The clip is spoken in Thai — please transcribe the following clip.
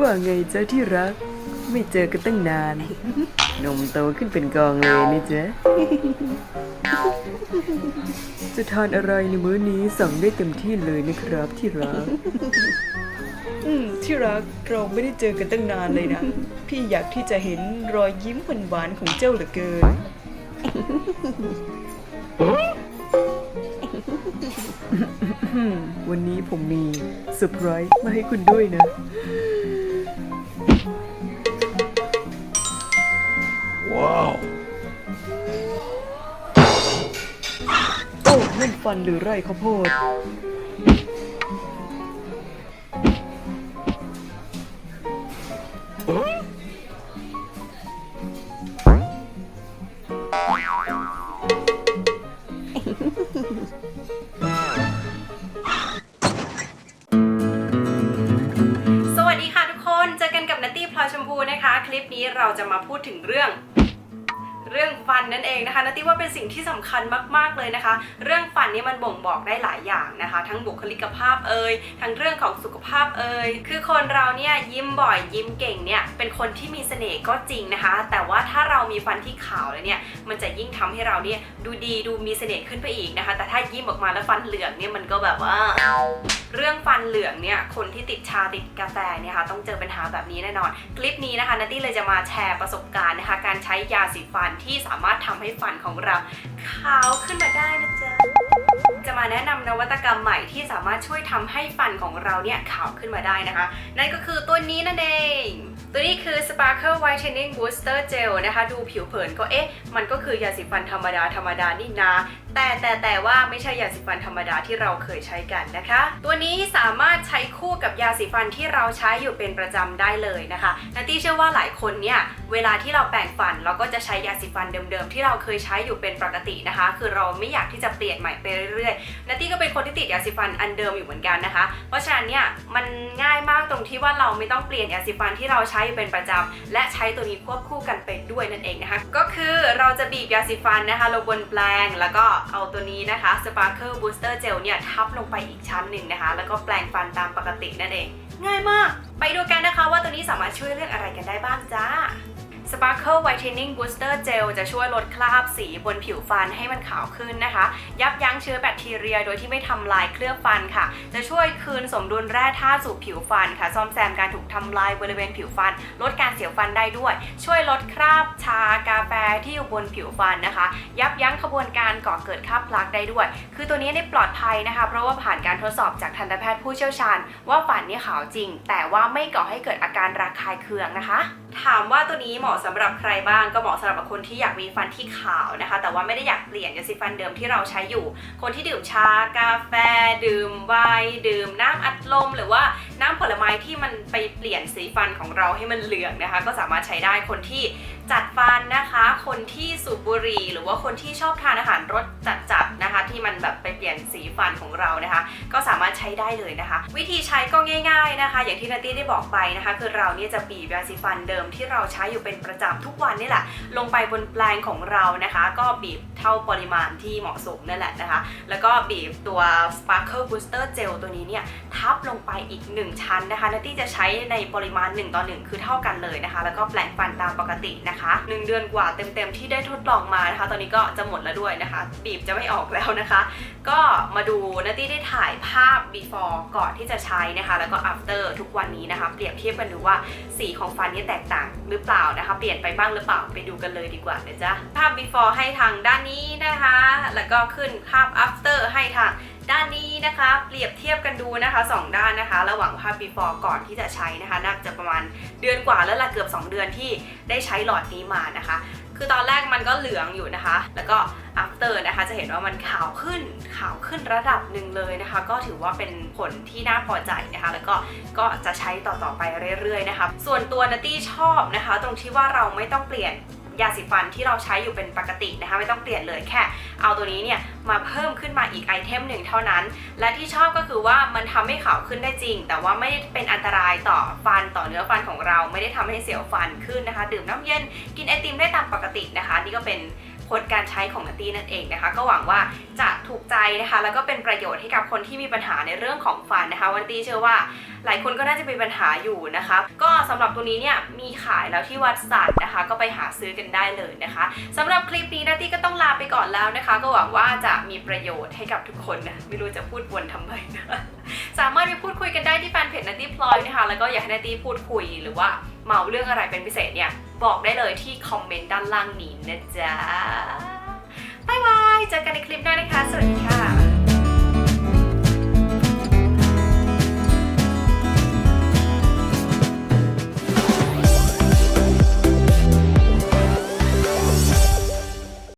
ว่าไงเจ๊ะที่รัก ไม่เจอกันตั้งนาน นมโตขึ้นเป็นกองเลยนี่เจ๊จะทานอะไรในมื้อนี้สั่งได้เต็มที่เลยนะครับที่รัก อืมที่รักเราไม่ได้เจอกันตั้งนานเลยนะ พี่อยากที่จะเห็นรอยยิ้มหวานๆของเจ้าเหลือเกิน วันนี้ผมมีเซอร์ไพรส์มาให้คุณด้วยนะโอ้นั่นฟันหรือไรข้าวโพด สวัสดีค่ะทุกคน เจอกันกับนัตตี้พลอยชมพูนะคะ คลิปนี้เราจะมาพูดถึงเรื่อง เรื่องฟันนั่นเองนะคะนัตตี้ว่าเป็นสิ่งที่สำคัญมากๆเลยนะคะ เรื่องฟันนี่มันบ่งบอกได้หลายอย่างนะคะ ทั้งบุคลิกภาพเอ่ยทั้งเรื่องของสุขภาพเอ่ยคือคนเราเนี่ยยิ้มบ่อยยิ้มเก่งเนี่ยเป็นคนที่มีเสน่ห์ก็จริงนะคะ แต่ว่าถ้าเรามีฟันที่ขาวเลยเนี่ยมันจะยิ่งทำให้เราเนี่ยดูดีดูมีเสน่ห์ขึ้นไปอีกนะคะ แต่ถ้ายิ้มออกมาแล้วฟันเหลืองเนี่ยมันก็แบบว่า เรื่องฟันเหลืองเนี่ยคนที่ติดชาติดกาแฟเนี่ยค่ะต้องเจอปัญหาแบบนี้แน่นอน คลิปนี้นะคะนัตตี้เลยจะมาแชร์ประสบการณ์นะคะ การใช้ยาสีฟันที่สามารถทำให้ฟันของเราขาวขึ้นมาได้นะจ๊ะจะมาแนะนำนวัตกรรมใหม่ที่สามารถช่วยทำให้ฟันของเราเนี่ยขาวขึ้นมาได้นะคะ นั่นก็คือตัวนี้นั่นเองตัวนี้คือ Sparkle Whitening Booster Gel นะคะ ดูผิวเผินก็เอ๊ะ มันก็คือยาสีฟันธรรมดาธรรมดานี่นา แต่แต่แต่ว่าไม่ใช่ยาสีฟันธรรมดาที่เราเคยใช้กันนะคะ ตัวนี้สามารถใช้คู่กับยาสีฟันที่เราใช้อยู่เป็นประจำได้เลยนะคะนัตตี้เชื่อว่าหลายคนเนี่ยเวลาที่เราแปรงฟันเราก็จะใช้ยาสีฟันเดิมๆ ที่เราเคยใช้อยู่เป็นปกตินะคะ คือเราไม่อยากที่จะเปลี่ยนใหม่ไปเรื่อยๆนัตตี้ก็เป็นคนที่ติดยาสีฟันอันเดิมอยู่เหมือนกันนะคะ เพราะฉะนั้นเนี่ยมันง่ายมากตรงที่ว่าเราไม่ต้องเปลี่ยนยาสีฟันที่เราใช้อยู่เป็นประจำและใช้ตัวนี้ควบคู่กันไปด้วยนั่นเองนะคะ ก็คือเราจะบีบยาสีฟันนะคะลงบนแปรงแล้วก็เอาตัวนี้นะคะ Sparkle Booster Gel เนี่ยทับลงไปอีกชั้นหนึ่งนะคะ แล้วก็แปลงฟันตามปกตินั่นเอง ง่ายมาก ไปดูกันนะคะว่าตัวนี้สามารถช่วยเรื่องอะไรกันได้บ้างจ้า Sparkle Whitening Booster Gel จะช่วยลดคราบสีบนผิวฟันให้มันขาวขึ้นนะคะ ยับยั้งเชื้อแบคทีเรีย โดยที่ไม่ทำลายเคลือบฟันค่ะ จะช่วยคืนสมดุลแร่ธาตุสู่ผิวฟันค่ะ ซ่อมแซมการถูกทำลายบริเวณผิวฟัน ลดการเสียวฟันได้ด้วย ช่วยลดคราบชากาแฟที่อยู่บนผิวฟันนะคะ ยับยั้งขบวนการก่อเกิดคราบพลักได้ด้วย คือตัวนี้เนี่ยปลอดภัยนะคะ เพราะว่าผ่านการทดสอบจากทันตแพทย์ผู้เชี่ยวชาญ ว่าฟันนี่ขาวจริง แต่ว่าไม่ก่อให้เกิดอาการระคายเคืองนะคะถามว่าตัวนี้เหมาะสำหรับใครบ้างก็เหมาะสำหรับคนที่อยากมีฟันที่ขาวนะคะ แต่ว่าไม่ได้อยากเปลี่ยนยาสีฟันเดิมที่เราใช้อยู่ คนที่ดื่มชากาแฟ ดื่มไวน์ดื่มน้ำอัดลม หรือว่าน้ำผลไม้ที่มันไปเปลี่ยนสีฟันของเราให้มันเหลืองนะคะ ก็สามารถใช้ได้คนที่จัดฟันนะคะ คนที่สูบบุหรี่หรือว่าคนที่ชอบทานอาหารรสจัดๆนะคะ ที่มันแบบไปเปลี่ยนสีฟันของเรานะคะ ก็สามารถใช้ได้เลยนะคะ วิธีใช้ก็ง่าย ๆนะคะ อย่างที่นาตี้ได้บอกไปนะคะ คือเราเนี่ยจะบีบยาสีฟันเดิมที่เราใช้อยู่เป็นประจำทุกวันนี่แหละลงไปบนแปลงของเรานะคะ ก็บีบเท่าปริมาณที่เหมาะสมนั่นแหละนะคะ แล้วก็บีบตัว Sparkle Booster Gel ตัวนี้เนี่ยทับลงไปอีก 1 ชั้นนะคะนาตี้จะใช้ในปริมาณ 1 ต่อ 1 คือเท่ากันเลยนะคะ แล้วก็แปลงฟันตามปกตินะคะ 1 เดือนกว่าเต็มๆที่ได้ทดลองมานะคะ ตอนนี้ก็จะหมดแล้วด้วยนะคะ บีบจะไม่ออกแล้วนะคะ ก็มาดูนาตี้ได้ถ่ายภาพ before ก่อนที่จะใช้นะคะ แล้วก็ after ทุกวันนี้นะคะ เปรียบเทียบกันดูว่าสีของฟันนี่แตกต่างหรือเปล่านะคะ เปลี่ยนไปบ้างหรือเปล่าไปดูกันเลยดีกว่านะจ๊ะภาพ before ให้ทางด้านนี้นะคะ แล้วก็ขึ้นภาพ after ให้ทางด้านนี้นะคะ เปรียบเทียบกันดูนะคะสองด้านนะคะ ระหว่างภาพ before ก่อนที่จะใช้นะคะ น่าจะประมาณเดือนกว่าแล้วล่ะเกือบ 2 เดือนที่ได้ใช้หลอดนี้มานะคะ คือตอนแรกมันก็เหลืองอยู่นะคะ แล้วก็ after นะคะจะเห็นว่ามันขาวขึ้นขาวขึ้นระดับหนึ่งเลยนะคะ ก็ถือว่าเป็นผลที่น่าพอใจนะคะ แล้วก็ก็จะใช้ต่อๆไปเรื่อยๆนะคะ ส่วนตัวนัตตี้ชอบนะคะ ตรงที่ว่าเราไม่ต้องเปลี่ยน ยาสีฟันที่เราใช้อยู่เป็นปกตินะคะ ไม่ต้องเปลี่ยนเลยแค่เอาตัวนี้เนี่ยมาเพิ่มขึ้นมาอีกไอเทมหนึ่งเท่านั้น และที่ชอบก็คือว่ามันทำให้ขาวขึ้นได้จริง แต่ว่าไม่ได้เป็นอันตรายต่อฟันต่อเนื้อฟันของเรา ไม่ได้ทำให้เสียวฟันขึ้นนะคะ ดื่มน้ำเย็นกินไอติมได้ตามปกตินะคะ นี่ก็เป็นผลการใช้ของนัตตี้นั่นเองนะคะ ก็หวังว่าจะถูก นะคะ แล้วก็เป็นประโยชน์ให้กับคนที่มีปัญหาในเรื่องของฟันนะคะ วันตี้เชื่อว่าหลายคนก็น่าจะมีปัญหาอยู่นะคะ ก็สำหรับตัวนี้เนี่ยมีขายแล้วที่วัดสันนะคะ ก็ไปหาซื้อกันได้เลยนะคะสำหรับคลิปนี้นาตี้ก็ต้องลาไปก่อนแล้วนะคะ ก็หวังว่าจะมีประโยชน์ให้กับทุกคนนะไม่รู้จะพูดวนทำไมนะสามารถไปพูดคุยกันได้ที่แฟนเพจนาตี้พลอยนะคะ แล้วก็อยากให้นาตี้พูดคุยหรือว่าเมาเรื่องอะไรเป็นพิเศษเนี่ยบอกได้เลยที่คอมเมนต์ด้านล่างนี้นะจ๊ะ บายบายเจอกันในคลิปหน้านะคะ สวัสดีค่ะ